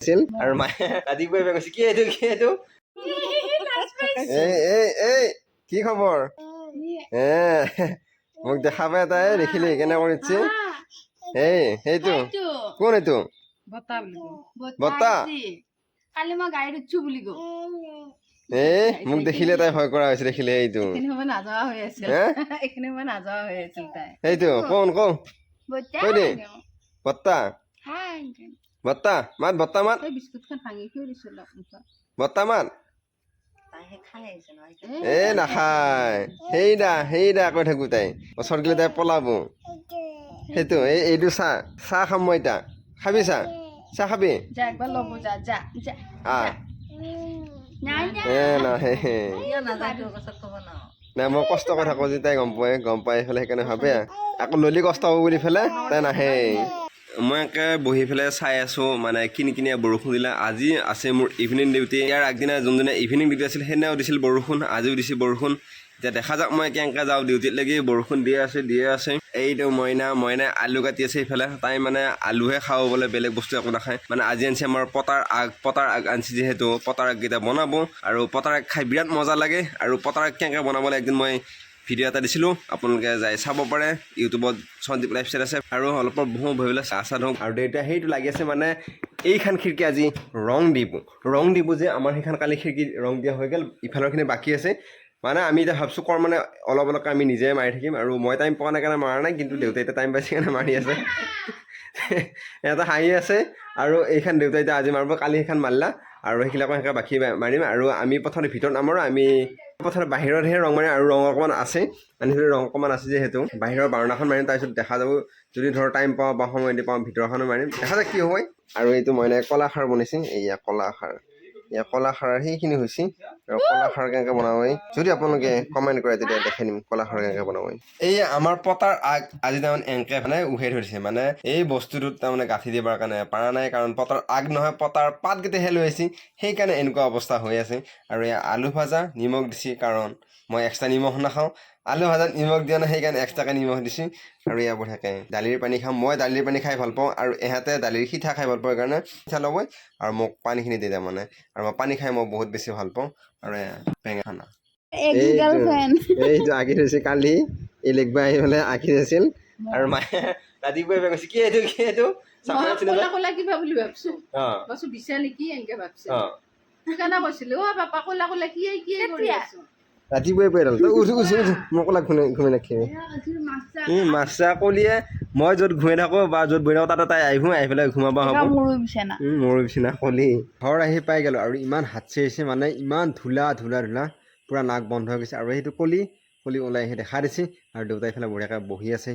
আছিল আৰু মায়ে ৰাতিপুৱাই বেয়া কৈছে কি এইটো কি এইটো? এই এই এই কি খবৰ? এ মোক দেখা পাই তাই দেখিলি কেনে কৰিছে? এই সেইটো কোন এইটো? বতা বৰ্তা কালি মই গাড়ীত উঠছো বুলি কওঁ। এই মোক দেখিলে তাই ভয় কৰা হৈছে দেখিলে এইটো। এইখিনি সময় নাযোৱা হৈ আছিল। এইখিনি সময় নাযোৱা হৈ আছিল তাই। সেইটো কোন কোন কৈ দে। বৰ্তা বৰ্তা মাত বৰ্তা মাত। এই বিস্কুটখন ভাঙি কিয় দিছো অলপ মুখত? বৰ্তা মাত। এ নাখায়। সেইদা সেইদা কৈ থাকো তাই। ওচৰত গ'লে তাই পলাব। সেইটো এই এইটো চাহ। চাহ খাম মই এতিয়া। খাবি চাহ? চাহ খাবি? যা এ নাহে নাই মই কষ্ট কৰি থাকোঁ যে তাই গম পাই গম পাই পেলাই সেইকাৰণে ভাবে। আকৌ ললি কষ্ট হ'ব বুলি পেলাই তাই নাহে। মই একে বহি পেলাই চাই আছোঁ মানে কিনি কিনিয়া বৰষুণ দিলে। আজি আছে মোৰ ইভিনিং ডিউটি ইয়াৰ আগদিনা যোনদিনা ইভিনিং ডিউটি আছিল সেইদিনাও দিছিল বৰষুণ আজিও দিছিল বৰষুণ। এতিয়া দেখা যাওক মই কেনেকৈ যাওঁ ডিউটিত লাগি বৰষুণ দিয়ে আছে দিয়ে আছে। এইটো মইনা মইনাই আলু কাটি আছে ইফালে। তাই মানে আলুহে খাব বোলে বেলেগ বস্তু একো নাখায়। মানে আজি আনিছে আমাৰ পতাৰ আগ পতাৰ আগ আনিছে যিহেতু পতাৰ আগকেইটা বনাব। আৰু পতাৰ আগ খাই বিৰাট মজা লাগে। আৰু পতাৰ আগ কেনেকৈ বনাবলৈ একদিন মই ভিডিঅ' এটা দিছিলোঁ, আপোনালোকে যাই চাব পাৰে। ইউটিউবত সঞ্জীৱ লাইফষ্টাইল আছে আৰু অলপ বহু বহিবলৈ চাহ চাহ ধৰক আৰু দেউতা সেইটো লাগি আছে মানে এইখন খিৰিকী আজি ৰং দিব ৰং দিব যে আমাৰ সেইখন কালি খিৰিকী ৰং দিয়া হৈ গ'ল, ইফালৰখিনি বাকী আছে। মানে আমি এতিয়া ভাবছোঁ কৰ মানে অলপ অলপকৈ আমি নিজে মাৰি থাকিম আৰু মই টাইম পোৱা নাই কাৰণে মাৰা নাই, কিন্তু দেউতাই এতিয়া টাইম পাইছে কাৰণে মাৰি আছে। এটা হাঁহি আছে আৰু এইখন দেউতাই এতিয়া আজি মাৰিব, কালি সেইখন মাৰিলা। আৰু সেইবিলাকো সেনেকৈ বাকী মাৰিম আৰু আমি প্ৰথমতে ভিতৰত নামাৰোঁ, আমি প্ৰথমতে বাহিৰতহে ৰং মাৰিম আৰু ৰং অকণমান আছে মানে সেইটো ৰং অকণমান আছে যিহেতু। বাহিৰৰ বাৰণাখন মাৰিম তাৰপিছত দেখা যাব যদি ধৰ টাইম পাওঁ বা সময় দি পাওঁ ভিতৰখনো মাৰিম। দেখা যাক কি হয়। আৰু এইটো মই কলাখাৰ বনাইছে এইয়া কলাখাৰ। এয়া কলাখাৰ সেইখিনি হৈছে। আৰু কলাখাৰ কেনেকৈ পাৰি যদি আপোনালোকে কমেণ্ট কৰে, তেতিয়া দেখাই দিম কলাখাৰ কেনেকৈ বনাব পাৰি এই আমাৰ পতাৰ আগ, আজি তাৰমানে এংকে মানে উহাই ধৰিছে মানে এই বস্তুটোত তাৰমানে গাঁঠি দিবৰ কাৰণে পাৰা নাই, কাৰণ পতাৰ আগ নহয়, পতাৰ পাতকেইটাহে লৈ আহিছে। সেইকাৰণে এনেকুৱা অৱস্থা হৈ আছে। আৰু এয়া আলু ভাজা, নিমখ দিছে, কাৰণ মই এক্সট্ৰা নিমখ নাখাওঁ। আলু ভাজাত নিমখ দিয়া নাই সেইকাৰণে এক্সট্ৰাকৈ নিমখ দিছোঁ। আৰু এয়া বঢ়িয়াকৈ দালিৰ পানী খাম মই দালিৰ পানী খাই ভালো পাওঁ, আৰু ইহঁতে দালিৰ সিঠা খাই ভালো পাওঁ, সেইকাৰণে সিঠা ল'বই। আৰু মোক পানীখিনি দি দিয়ে মানে। আৰু মই পানী খাই মই বহুত বেছি ভালো পাওঁ। আৰু বেঙা খানা। এইটো আঁকি থৈছে কালি এই লিখবা আহি পেলাই আঁকি থৈছিল আৰু মায়ে ৰাতিপুৱাই বেয়া কৈছে কি এইটো কি এইটো? কিবা বুলি ভাবছো। এনেকে ভাবছো। সেইকাৰণে কৈছিলো অ পাপা ক'লা ক'লা কি কি ৰাতিপুৱাই তই উঠি উঠি মোক ক'লা ঘূমে নাখিবি এই মাছা কলিয়ে মই য'ত ঘূৰি থাকোঁ বা য'ত বহি থাকোঁ তাতে তাই আহিব আহি পেলাই ঘূমাব হ'ব। মোৰো বিচনা উম, মোৰ বিচনা কলি। ঘৰ আহি পাই গ'লোঁ আৰু ইমান হাত চেৰিছে মানে ইমান ধূলা ধূলা ধূলা পূৰা নাক বন্ধ হৈ গৈছে। আৰু সেইটো কলি কলি ওলাই আহি দেখা দিছে আৰু দেউতাই ফালে বঢ়িয়াকৈ বহি আছে।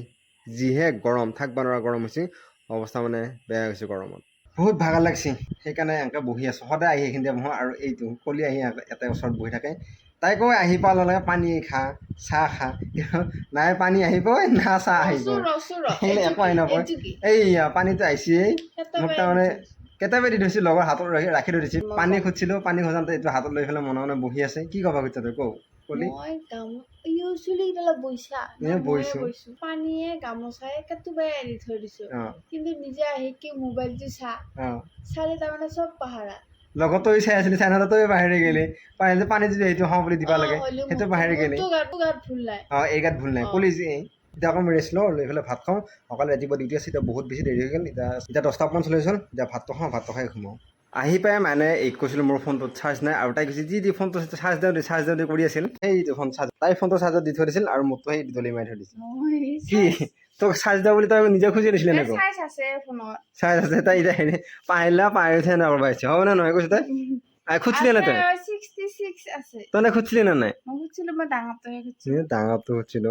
যিহে গৰম থাকিব নোৱাৰা গৰম হৈছে অৱস্থা মানে বেয়া হৈছে গৰমত। বহুত ভাগৰ লাগিছে। সেইকাৰণে এনেকৈ বহি আছোঁ। সদায় আহি এইখিনিতে বহোঁ আৰু এইটো কলি আহি এটা ওচৰত বহি থাকে। তাই কয় আহি পোৱাৰ লগে লগে পানী খা চাহ খা। নাই পানী আহিবই না চাহ আহিব একো আহি নকয় এইয়া পানীটো আহিছেই মোক তাৰমানে কেতিয়াবা দি থৈছোঁ লগৰ হাতত ৰাখি ৰাখি থৈ দিছিল পানী খুজিছিলোঁ পানী খোজাওঁতে এইটো হাতত লৈ পেলাই মনে মনে বহি আছে। কি ক'বা খুজিছা তই কওঁ কলি? চুলিকেইডালত বৈছা এ, বৈছো। বৈছো পানীয়ে এৰি থৈ দিছো। কিন্তু নিজে আহি কি মোবাইলটো চা। চালে তাৰমানে চব পাহাৰা। লগত তই চাই আছিলি চাই নাথাক তই বাহিৰে গেলি। পানী পানী যদি সেইটো হওঁ বুলি দিবা লাগে সেইটো বাহিৰে গেলি। অঁ এই গাত ভুল নাই। কলি যে এতিয়া অকণ ৰেষ্ট লওঁ লৈ পেলাই ভাত খাওঁ। অকল ৰাতিপুৱা ডিউটি আছে এতিয়া বহুত বেছি দেৰি হৈ গ'ল। এতিয়া এতিয়া দহটামান চলি হ'ল এতিয়া ভাতটো খাওঁ ভাতটো খাই সোমাওঁ। আহি পাই মানে এইক কৈছিলোঁ মোৰ ফোনটোত চাৰ্জ নাই আৰু তাই কৈছে যি দি ফোনটো চাৰ্জ দিওঁ চাৰ্জ দিওঁ কৰি আছিল সেইটো ফোন চাৰ্জ তাই ফোনটো চাৰ্জত দি থৈ দিছিল আৰু মোকতো সেই দলি মাৰি থৈ দিছিল। কি? তোক চাৰ্জ দিয়া বুলি তই নিজে খুজি দিছিলে নে চাৰ্জ আছে তাই এতিয়া হেৰি পাহিলা পাহৰি উঠে নকৰব আহিছে হ'ব নে নহয় কৈছো তাই? খুজিছিলি নে তই? তই নে খুজিছিলি নে নাই? ডাঙৰটো খুজিছিলোঁ।